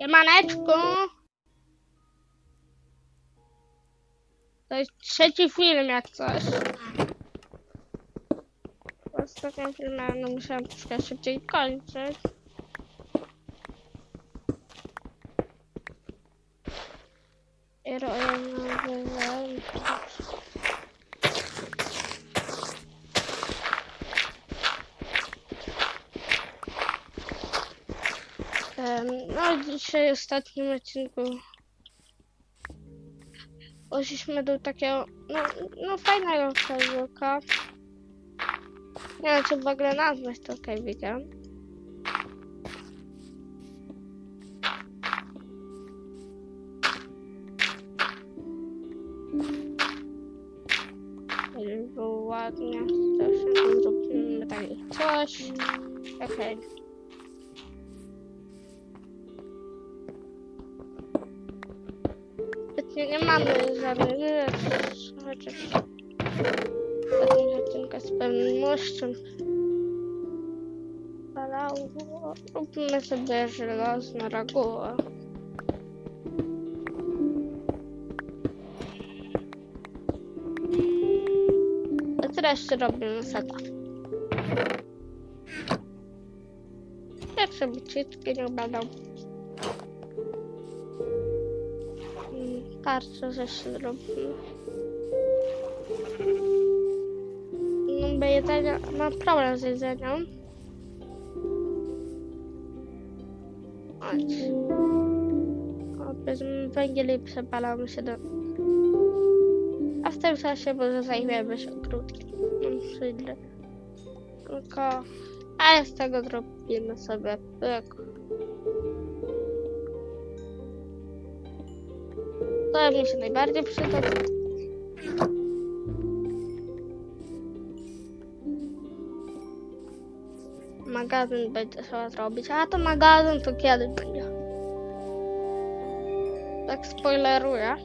Siemaneczku! To jest trzeci film jak coś. Ostatnim filmie no, musiałam troszkę szybciej kończyć. I robię Em, No, dzisiaj ostatnim odcinku poszliśmy do takiego, no, no fajnego kajwika. Nie wiem, czy w ogóle nazwać to kajwikiem. Obecnie nie mamy żadnych rzeczy, chociaż odcinka z pewnością palało. Róbmy sobie żelazną regułę. Teraz robimy seta. Sobie czytki nie będą. Tarczę też zrobimy. No bo jedzenie, mam problem z jedzeniem. Chodź. O, bez węgiel i przepalamy się do... A w tym czasie może zajmiemy się ogródkiem. Mam przydle. Tylko... Ale z tego zrobimy sobie pyk. To mi się najbardziej przyda. Magazyn będzie trzeba zrobić, a to magazyn to kiedy będzie? Tak spoileruję.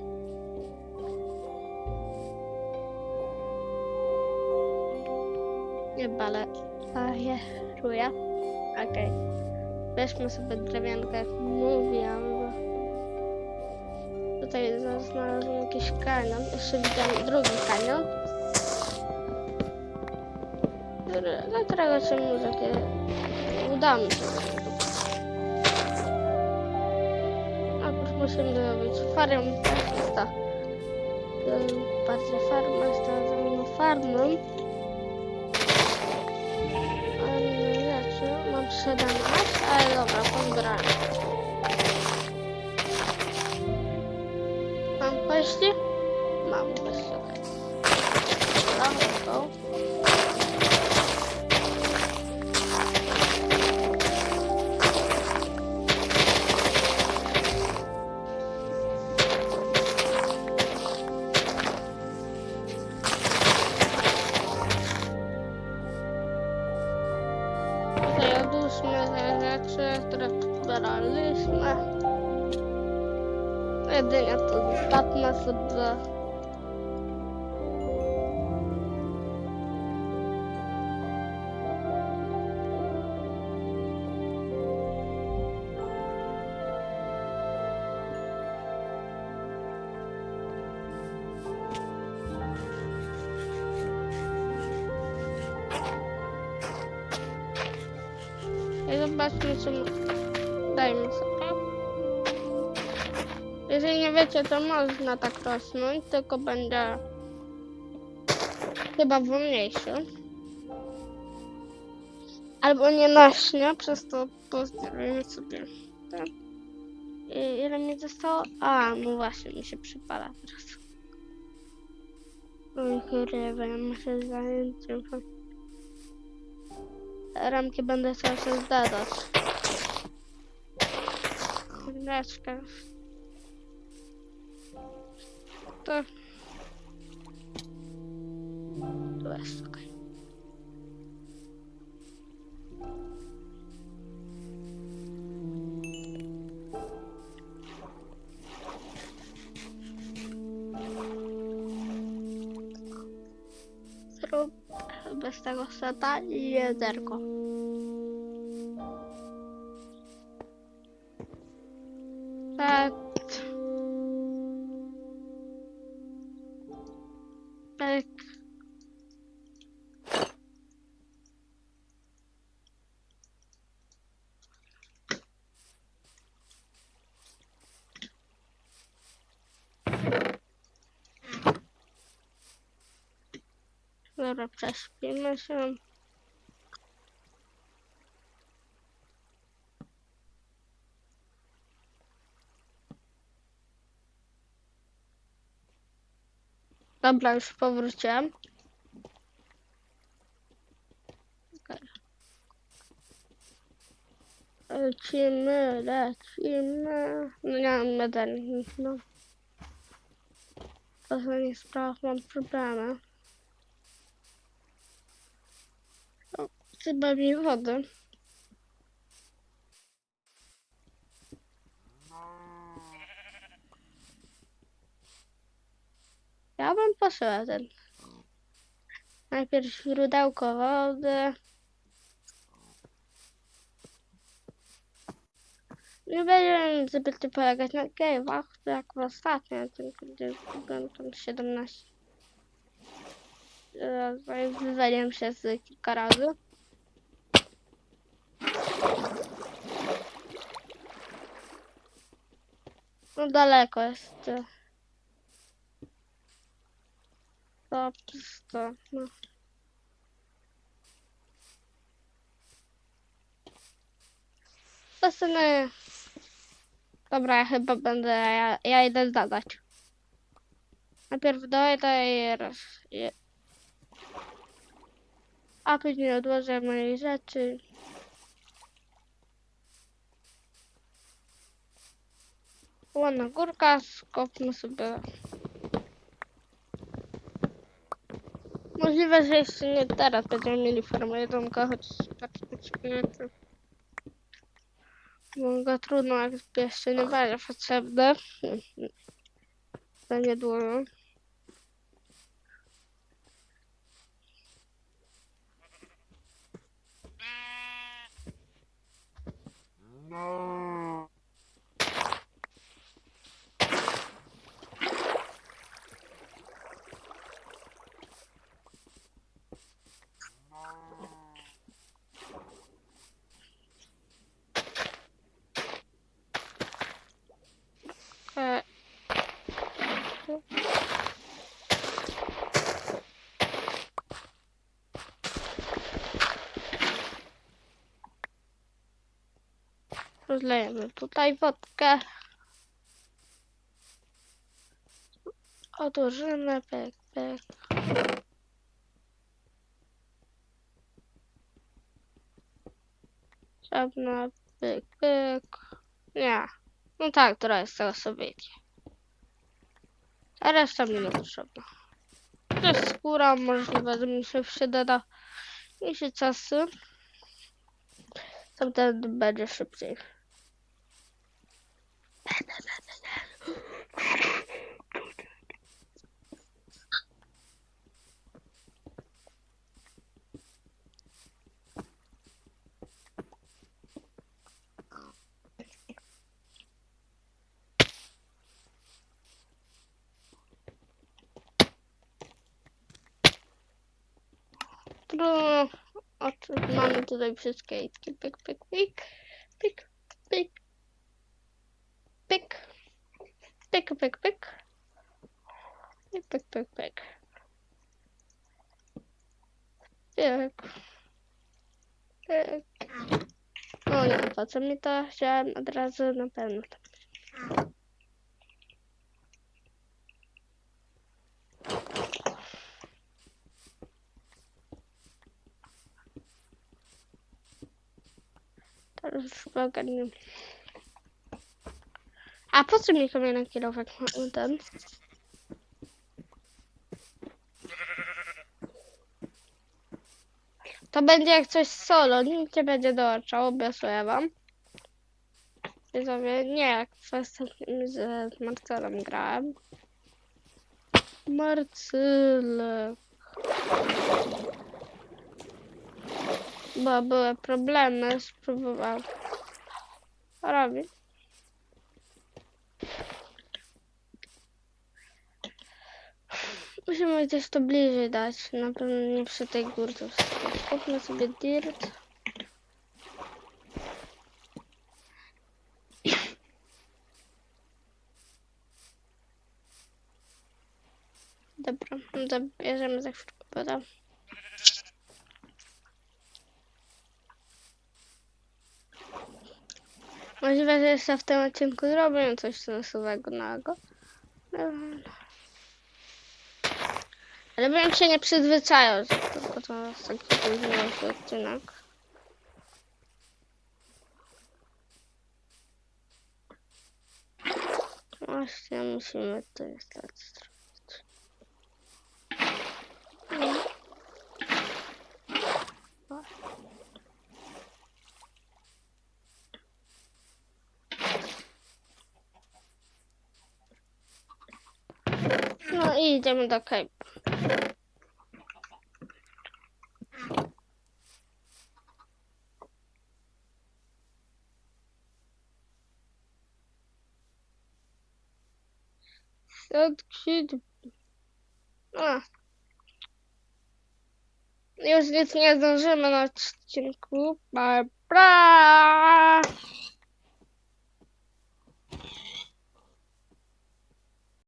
Nie bale, bajeruję. Okej. Weźmy sobie drewienkę, jak mówiłam. Tutaj znalazłem jakiś kanion. Jeszcze widziałem drugi kanion. Do którego się może takie uda mi się. Już musimy zrobić. Jest to. Bardziej farmę, znalazłem farmę. Ale rzeczy mam 17, ale dobra, pozbieramy. Kości? Mam okej. Dobra, let's zapnę sobie. I zobaczmy, co dajmy sobie. Jeżeli nie wiecie, to można tak rosnąć, tylko będzie chyba wolniejszy. Albo nie nośnie, przez to pozdrawiamy sobie. Tak. I ile mi zostało? A, no właśnie, mi się przypala teraz. Oj, kurwa, ja muszę zająć. Ramki będę chciał się zdadać. Chwileczkę. To... Tu jest okej. Zrób bez tego seta i jedzerko. Tak. Dobra, prześpimy się. Dobra, już powróciłem. Lecimy, lecimy. No nie mam medali, no. To nie sprawa, mam problemy. O, chyba mi wody. Ja bym poszła ten. Najpierw źródełko wody. Nie będziemy zbyt polegać na cave'ach, jak w ostatnim, tylko gdzie byłem tam 17. Eee, Wywaliłem się z kilka razy. No daleko jest. To pusto. No. Zostanę. Dobra, ja chyba będę. Ja, ja idę zadać. Najpierw dojdę i raz. i- A później odłożę moje rzeczy. Ładna górka, skopmy sobie. Możliwe, że jeszcze nie teraz będziemy mieli formę jedynkę, choć patrzcie, Mogę trudno, jak jeszcze nie będzie potrzebne. To niedługo. E, Rozlejemy tutaj wodkę. Odłożymy, pyk, pyk. Żadna, pyk, pyk. Nie. No tak, trochę z tego sobie idzie. A reszta mi nie potrzebna. Jest skóra, możliwe, że mi się przyda na miesiącasy. Tamten będzie szybciej. Trudno. Oczy, mamy tutaj wszystkie itki. Pyk, pyk, pyk. Pyk, pyk. Pyk. Pyk, pyk, pyk. Pyk, pyk, pyk, pyk. Pyk. Pyk. O nie, po co mi to? Chciałem od razu na pewno. Teraz już ogarnię. A po co mi kamienny kierowek ten? To będzie jak coś solo, nikt nie będzie dołączał, obiecuję wam. Widzowie, nie jak w ostatnim z Marcelem grałem. Marcyle. Bo były problemy, spróbowałem robić. Musimy gdzieś to bliżej dać. Na pewno nie przy tej górce. Kupmy sobie dirt. Dobra, zabierzemy za chwilkę wodę. Możliwe, że jeszcze w tym odcinku zrobię coś sensownego nago. Ale bym się nie przyzwyczajał, tylko to jest taki późniejszy odcinek. Właśnie musimy to jest tak zrobić. No. No i idziemy do Cape. Odkrzyt. A. Już nic nie zdążymy na odcinku. Bye bye.